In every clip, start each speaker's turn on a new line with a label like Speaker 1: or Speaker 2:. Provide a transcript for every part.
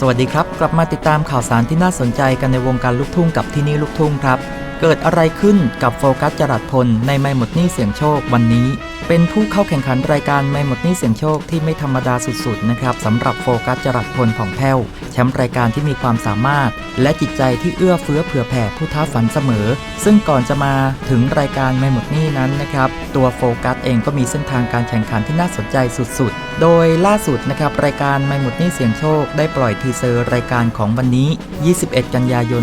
Speaker 1: สวัสดีครับ กลับมาติดตามข่าวสารที่น่าสนใจกันในวงการลูกทุ่งกับที่นี่ลูกทุ่งครับ เกิดอะไรขึ้นกับโฟกัสจรัสพลในไม่หมดหนี้เสียงโชควันนี้ เป็นผู้เข้าแข่งขันรายการไม่หมดนี้เสียงโชคที่ไม่ธรรมดาสุดๆนะครับสำหรับโฟกัสจรัสพลผ่องแผ้วแชมป์รายการที่มีความสามารถ และจิตใจที่เอื้อเฟื้อเผื่อแผ่ผู้ท้าฝันเสมอ ซึ่งก่อนจะมาถึงรายการไม่หมดนี้นั้นนะครับตัวโฟกัสเองก็มีเส้นทางการแข่งขันที่น่าสนใจสุดๆ โดยล่าสุดนะครับรายการไม่หมดนี้เสียงโชค ได้ปล่อยทีเซอร์รายการของวันนี้ 21 กันยายน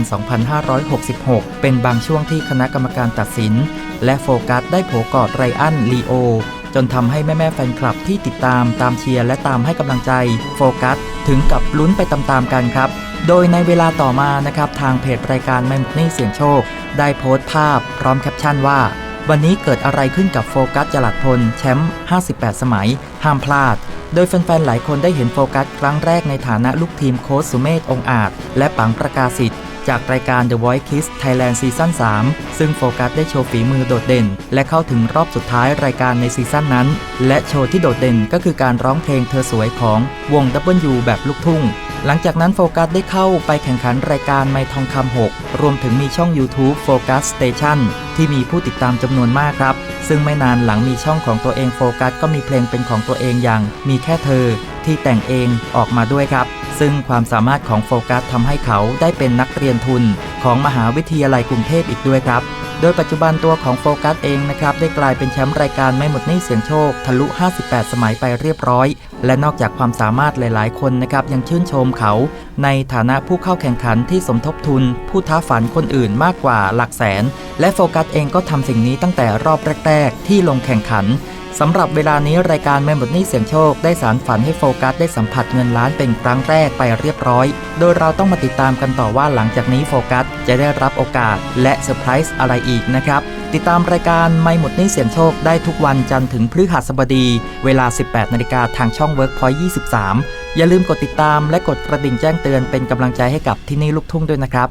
Speaker 1: 2566 เป็นบางช่วงที่คณะกรรมการตัดสิน และโฟกัสได้โผกอดไรอันลีโอ จนทำให้แม่ๆแฟนคลับที่ติดตามตามเชียร์และตามให้กำลังใจ โฟกัสถึงกับลุ้นไปตามๆกันครับ โดยในเวลาต่อมานะครับทางเพจรายการไม่มดนี้เสียงโชค ได้โพสต์ภาพพร้อมแคปชั่นว่า วันนี้เกิดอะไรขึ้นกับโฟกัสจลัดพลแชมป์ 58 สมัย ห้ามพลาดโดยแฟนๆ หลายคนได้เห็นโฟกัสครั้งแรกในฐานะลูกทีมโค้ชสุเมธองอาจ และปังประกาศิษย์ จากรายการ The Voice Kids Thailand ซีซั่น3 ซึ่งโฟกัสได้โชว์ฝีมือโดดเด่น และเข้าถึงรอบสุดท้ายรายการในซีซั่นนั้น และโชว์ที่โดดเด่นก็คือการร้องเพลงเธอสวยของวง W แบบลูกทุ่ง หลังจากนั้นโฟกัสได้เข้าไปแข่งขันรายการไมทองคำ6 รวมถึงมีช่อง YouTube Focus Station ที่มีผู้ติดตามจำนวนมากครับ ซึ่งไม่นานหลังมีช่องของตัวเองโฟกัสก็มีเพลงเป็นของตัวเองอย่าง มีแค่เธอที่แต่งเองออกมาด้วยครับ ซึ่งความสามารถของโฟกัสทำให้เขาได้เป็นนักเรียนทุนของมหาวิทยาลัยกรุงเทพอีกด้วยครับ โดยปัจจุบันตัวของโฟกัสเองนะครับได้กลายเป็นแชมป์รายการไม่หมดหนี้เสียงโชค ทะลุ 58 สมัยไปเรียบร้อย และนอกจากความสามารถหลาย ๆ คนนะครับยังชื่นชมเขา ในฐานะผู้เข้าแข่งขันที่สมทบทุน ผู้ท้าฝันคนอื่นมากกว่าหลักแสน และโฟกัสเองก็ทำสิ่งนี้ตั้งแต่รอบแรก ๆ ที่ลงแข่งขัน สำหรับเวลานี้รายการแม่หมดนี้เสียงโชคได้สารฝันให้โฟกัสได้สัมผัสเงินล้านเป็นครั้งแรกไปเรียบร้อย โดยเราต้องมาติดตามกันต่อว่าหลังจากนี้โฟกัสจะได้รับโอกาสและเซอร์ไพรส์อะไรอีกนะครับ ติดตามรายการไม่หมดนี้เสียงโชคได้ทุกวันจันทร์ถึงพฤหัสบดี เวลา 18นาฬิกาทางช่อง Workpoint 23 อย่าลืมกดติดตามและกดกระดิ่งแจ้งเตือนเป็นกำลังใจให้กับที่นี่ลูกทุ่งด้วยนะครับ